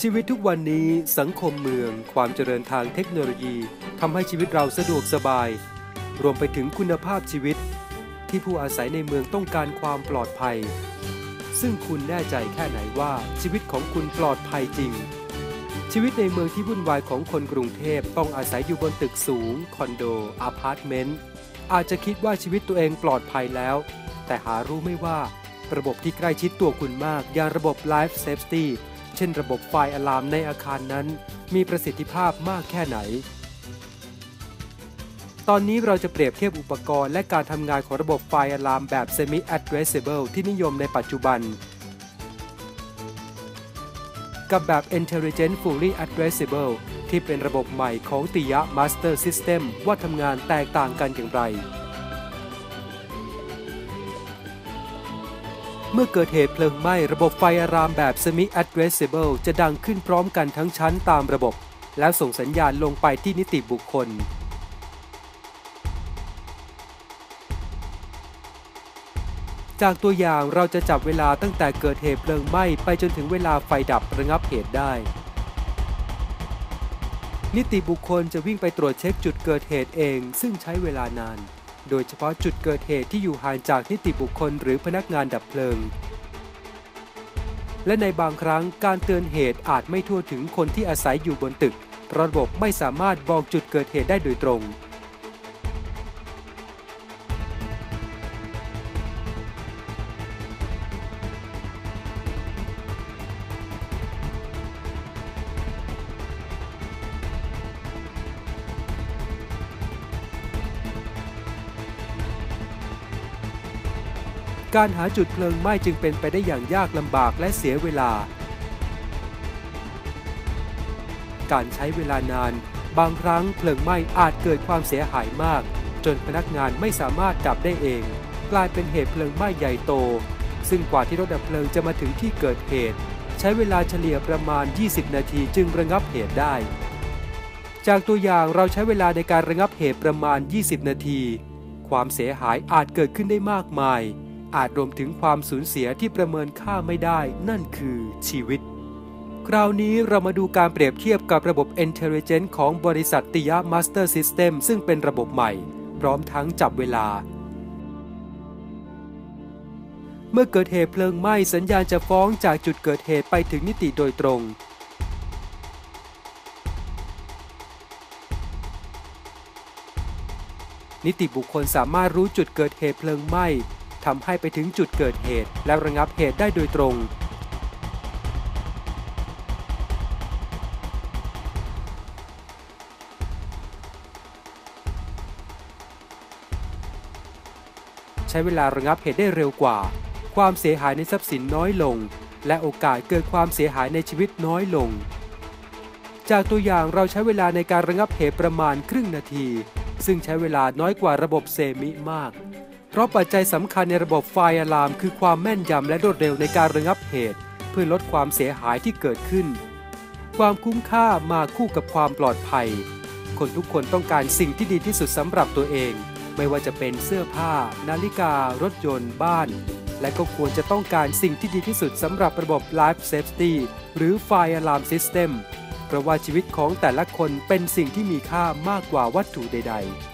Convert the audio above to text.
ชีวิตทุกวันนี้สังคมเมือง ความเจริญทางเทคโนโลยีทำให้ชีวิตเราสะดวกสบาย รวมไปถึงคุณภาพชีวิต ที่ผู้อาศัยในเมืองต้องการความปลอดภัย ซึ่งคุณแน่ใจแค่ไหนว่าชีวิตของคุณปลอดภัยจริง ชีวิตในเมืองที่วุ่นวายของคนกรุงเทพต้องอาศัยอยู่บนตึกสูง คอนโดอพาร์ตเมนต์อาจจะคิดว่าชีวิตตัวเองปลอดภัยแล้ว แต่หารู้ไม่ว่า ระบบที่ใกล้ชิดตัวคุณมากอย่างระบบ Life Safety เช่นระบบไฟอะลามในอาคารนั้น มีประสิทธิภาพมากแค่ไหน ตอนนี้เราจะเปรียบเทียบอุปกรณ์และการทำงานของระบบไฟอะลามแบบ Semi Addressable ที่นิยมในปัจจุบัน กับแบบ Intelligent Fully Addressable ที่เป็นระบบใหม่ของติยะ Master System ว่าทำงานแตกต่างกันอย่างไร เมื่อเกิดเหตุเพลิงไหม้ระบบไฟอารามแบบ Semi Addressable จะดังขึ้นพร้อมกันทั้งชั้นตามระบบ แล้วส่งสัญญาณลงไปที่นิติบุคคล จากตัวอย่างเราจะจับเวลาตั้งแต่เกิดเหตุเพลิงไหม้ไปจนถึงเวลาไฟดับระงับเหตุได้ นิติบุคคลจะวิ่งไปตรวจเช็คจุดเกิดเหตุเอง ซึ่งใช้เวลานาน โดยเฉพาะจุดเกิดเหตุที่อยู่ห่างจากนิติบุคคลหรือพนักงานดับเพลิง และในบางครั้งการเตือนเหตุอาจไม่ทั่วถึงคนที่อาศัยอยู่บนตึก ระบบไม่สามารถบอกจุดเกิดเหตุได้โดยตรง การหาจุดเพลิงไหม้จึงเป็นไปได้อย่างยากลำบากและเสียเวลา การใช้เวลานาน บางครั้งเพลิงไหม้อาจเกิดความเสียหายมาก จนพนักงานไม่สามารถดับได้เอง กลายเป็นเหตุเพลิงไหม้ใหญ่โต ซึ่งกว่าที่รถดับเพลิงจะมาถึงที่เกิดเหตุ ใช้เวลาเฉลี่ยประมาณ 20 นาทีจึงระงับเหตุได้ จากตัวอย่างเราใช้เวลาในการระงับเหตุประมาณ 20 นาที ความเสียหายอาจเกิดขึ้นได้มากมาย อาจรวมถึงความสูญเสียที่ประเมินค่าไม่ได้ นั่นคือชีวิต คราวนี้เรามาดูการเปรียบเทียบกับระบบ Intelligent ของบริษัทติยะ Master System ซึ่งเป็นระบบใหม่ พร้อมทั้งจับเวลา เมื่อเกิดเหตุเพลิงไหม้สัญญาณจะฟ้องจากจุดเกิดเหตุไปถึงนิติโดยตรงนิติบุคคลสามารถรู้จุดเกิดเหตุเพลิงไหม้ ทำให้ไปถึงจุดเกิดเหตุ และระงับเหตุได้โดยตรง ใช้เวลาระงับเหตุได้เร็วกว่า ความเสียหายในทรัพย์สินน้อยลง และโอกาสเกิดความเสียหายในชีวิตน้อยลง จากตัวอย่างเราใช้เวลาในการระงับเหตุประมาณครึ่งนาที ซึ่งใช้เวลาน้อยกว่าระบบเซมิมาก เพราะปัจจัยสำคัญในระบบไฟอะลาม คือความแม่นยำและรวดเร็วในการระงับเหตุ เพื่อลดความเสียหายที่เกิดขึ้น ความคุ้มค่ามาคู่กับความปลอดภัย คนทุกคนต้องการสิ่งที่ดีที่สุดสำหรับตัวเอง ไม่ว่าจะเป็นเสื้อผ้า นาฬิกา รถยนต์ บ้าน และก็ควรจะต้องการสิ่งที่ดีที่สุดสำหรับระบบ Life Safety หรือ Fire Alarm System เพราะว่าชีวิตของแต่ละคนเป็นสิ่งที่มีค่ามากกว่าวัตถุใด ๆ